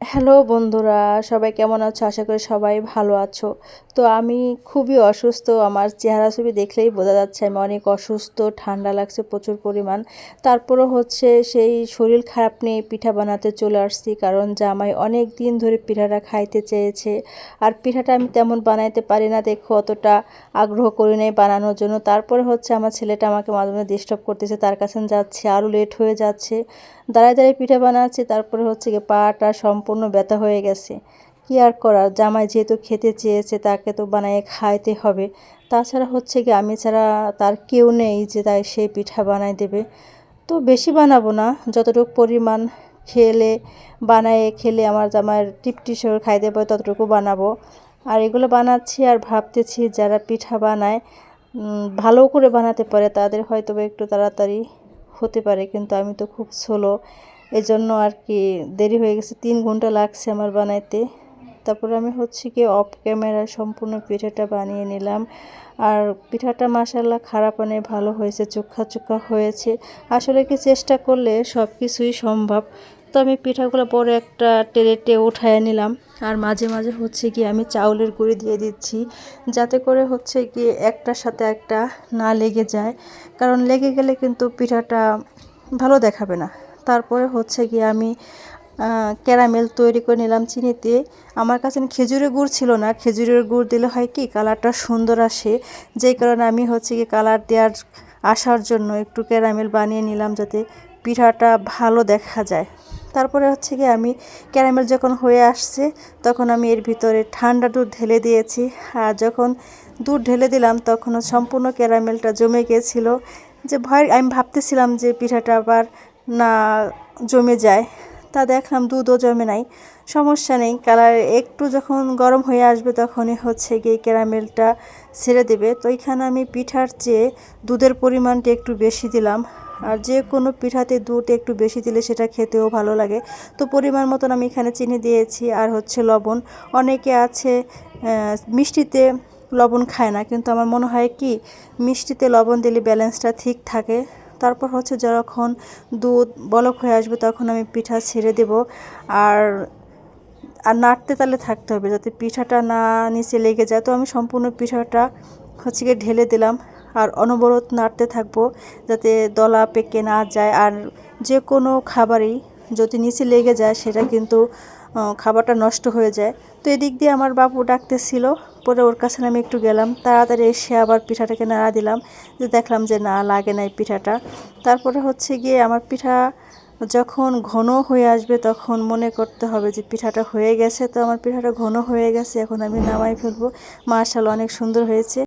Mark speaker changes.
Speaker 1: Hello বন্ধুরা, সবাই কেমন আছো? আশা করি সবাই ভালো আছো। তো আমি খুবই অসুস্থ, আমার চেহারা ছবি দেখলেই বোঝা যাচ্ছে আমি অনেক অসুস্থ, ঠান্ডা লাগছে প্রচুর পরিমাণ। তারপরও হচ্ছে সেই শরীর খারাপ নিয়ে পিঠা বানাতে চলে আসছি, কারণ জামাই অনেক দিন ধরে পিঠাটা খাইতে চেয়েছে। আর পিঠাটা আমি তেমন বানাইতে পারি না, দেখো অতটা আগ্রহ করি নাই বানানোর জন্য। তারপরে হচ্ছে আমার ছেলেটা আমাকে মাঝে মাঝে ডিস্টার্ব করতেছে, তার কাছে যাচ্ছে, আরও লেট হয়ে যাচ্ছে। দাঁড়ায় দাঁড়ায় পিঠা বানাচ্ছি, তারপরে হচ্ছে গিয়ে পাটা সম্পূর্ণ ব্যথা হয়ে গেছে। কি আর করার? জামাই যেহেতু খেতে চেয়েছে, তাকে তো বানিয়ে খাইতে হবে। তাছাড়া হচ্ছে কি আমি ছাড়া তার কেউ নেই যে তাই সেই পিঠা বানাই দেবে। তো বেশি বানাবো না। যতটুকু পরিমাণ খেলে, বানায়ে খেলে আমার জামাইয়ের টিপটি সহ খাইতে পারে ততটুকু বানাবো। আর এগুলো বানাচ্ছি আর ভাবতেছি যারা পিঠা বানায় ভালো করে বানাতে পারে, তাদের হয়তো একটু তাড়াতাড়ি হতে পারে, কিন্তু আমি তো খুব স্লো এই জন্য আর কি দেরি হয়ে গেছে, তিন ঘণ্টা লাগছে আমার বানাইতে। তারপরে আমি হচ্ছে কি অফ ক্যামেরা সম্পূর্ণ পিঠাটা বানিয়ে নিলাম। আর পিঠাটা মাসাল্লাহ খারাপ অনেক ভালো হয়েছে, চোখা চোখা হয়েছে। আসলে কি চেষ্টা করলে সব কিছুই সম্ভব। তো আমি পিঠাগুলো পরে একটা টেরেটে উঠায় নিলাম। আর মাঝে মাঝে হচ্ছে কি আমি চাউলের গুঁড়ি দিয়ে দিচ্ছি, যাতে করে হচ্ছে কি একটার সাথে একটা না লেগে যায়। কারণ লেগে গেলে কিন্তু পিঠাটা ভালো দেখাবে না। তারপরে হচ্ছে কি আমি ক্যারামেল তৈরি করে নিলাম চিনিতে। আমার কাছে খেজুরের গুড় ছিল না। খেজুরের গুড় দিলে হয় কি, কালারটা সুন্দর আসে। যেই কারণে আমি হচ্ছে কি কালার দেওয়ার, আসার জন্য একটু ক্যারামেল বানিয়ে নিলাম যাতে পিঠাটা ভালো দেখা যায়। তারপরে হচ্ছে কি আমি, ক্যারামেল যখন হয়ে আসছে, তখন আমি এর ভিতরে ঠান্ডা দুধ ঢেলে দিয়েছি। আর যখন দুধ ঢেলে দিলাম, তখন সম্পূর্ণ ক্যারামেলটা জমে গিয়েছিল। যে ভয়, আমি ভাবতেছিলাম যে পিঠাটা আবার না জমে যায়, তা দেখলাম দুধও জমে নাই। সমস্যা নেই, কালার একটু যখন গরম হয়ে আসবে তখনই হচ্ছে গিয়ে ক্যারামেলটা ছেড়ে দেবে। তো এখানে আমি পিঠার চেয়ে দুধের পরিমাণটা একটু বেশি দিলাম, আর যে কোনো পিঠাতে দুধ একটু বেশি দিলে সেটা খেতেও ভালো লাগে। তো পরিমাণ মতন আমি এখানে চিনি দিয়েছি, আর হচ্ছে লবণ। অনেকে আছে মিষ্টিতে লবণ খায় না, কিন্তু আমার মনে হয় কি, মিষ্টিতে লবণ দিলে ব্যালেন্সটা ঠিক থাকে। তারপর হচ্ছে যখন দুধ বলক হয়ে আসবে তখন আমি পিঠা ছেড়ে দেব আর আর নাড়তে তালে থাকতে হবে যাতে পিঠাটা না নিচে লেগে যায়। তো আমি সম্পূর্ণ পিঠাটা হচ্ছে গিয়ে ঢেলে দিলাম আর অনবরত নাড়তে থাকব যাতে দলা পেকে না যায়। আর যে কোনো খাবারই যদি নিচে লেগে যায় সেটা কিন্তু খাবারটা নষ্ট হয়ে যায়। তো এদিক দিয়ে আমার বাবু ডাকতেছিল, পরে ওর কাছে আমি একটু গেলাম। তাড়াতাড়ি এসে আবার পিঠাটাকে নাড়া দিলাম, যে দেখলাম যে না, লাগে নাই পিঠাটা। তারপরে হচ্ছে গিয়ে আমার পিঠা যখন ঘন হয়ে আসবে তখন মনে করতে হবে যে পিঠাটা হয়ে গেছে। তো আমার পিঠাটা ঘন হয়ে গেছে, এখন আমি নামাই ফেলব। মার্শাল অনেক সুন্দর হয়েছে।